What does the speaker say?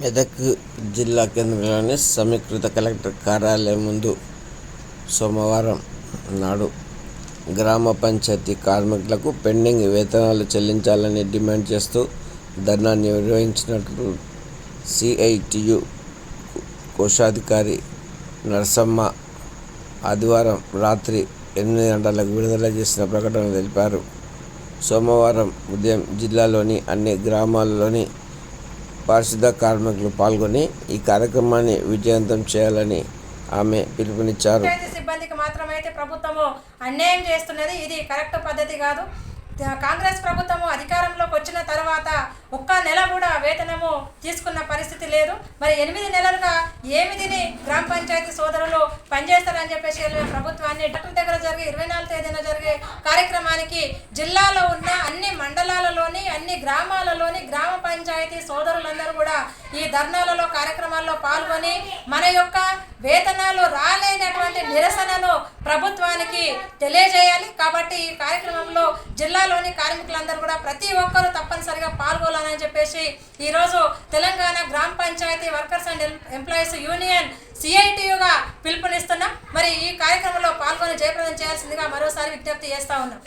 మెదక్ జిల్లా కేంద్రంలోని సమీకృత కలెక్టర్ కార్యాలయం ముందు సోమవారం నాడు గ్రామ పంచాయతీ కార్మికులకు పెండింగ్ వేతనాలు చెల్లించాలని డిమాండ్ చేస్తూ ధర్నా నిర్వహించినట్లు సిఐటియు కోశాధికారి నరసమ్మ ఆదివారం రాత్రి ఎనిమిది గంటలకు విడుదల చేసిన ప్రకటన తెలిపారు. సోమవారం ఉదయం జిల్లాలోని అన్ని గ్రామాల్లోని పారిశుద్ధ కార్మికులు పాల్గొని ఈ కార్యక్రమాన్ని విజయవంతం చేయాలని ఆమె పిలుపునిచ్చారు. సిబ్బందికి మాత్రమైతే ప్రభుత్వము అన్యాయం చేస్తున్నది. ఇది కరెక్ట్ పద్ధతి కాదు. కాంగ్రెస్ ప్రభుత్వము అధికారంలోకి వచ్చిన తర్వాత ఒక్క నెల కూడా వేతనము తీసుకున్న పరిస్థితి లేదు. మరి ఎనిమిది నెలలుగా ఏమి తిని గ్రామ పంచాయతీ సోదరులు పనిచేస్తారని చెప్పేసి ప్రభుత్వాన్ని డాక్టర్ దగ్గర జరిగే ఇరవై నాలుగు తేదీన జరిగే కార్యక్రమానికి జిల్లాలో ఉన్న అన్ని మండలాలలోని అన్ని గ్రామాలలోని గ్రామ పంచాయతీ సోదరులందరూ కూడా ఈ ధర్నాలలో కార్యక్రమాల్లో పాల్గొని మన యొక్క వేతనాలు రాలేనటువంటి నిరసనను ప్రభుత్వానికి తెలియజేయాలి. కాబట్టి ఈ కార్యక్రమంలో జిల్లాలోని కార్మికులందరూ కూడా ప్రతి ఒక్కరూ తప్పనిసరిగా పాల్గొనాలని చెప్పేసి ఈరోజు తెలంగాణ గ్రామ panchayat workers and employees union సిఐటియుగా పిలుపునిస్తున్నాం. మరి ఈ కార్యక్రమంలో పాల్గొని జయప్రదం చేయాల్సిందిగా మరోసారి విజ్ఞప్తి చేస్తా ఉన్నాం.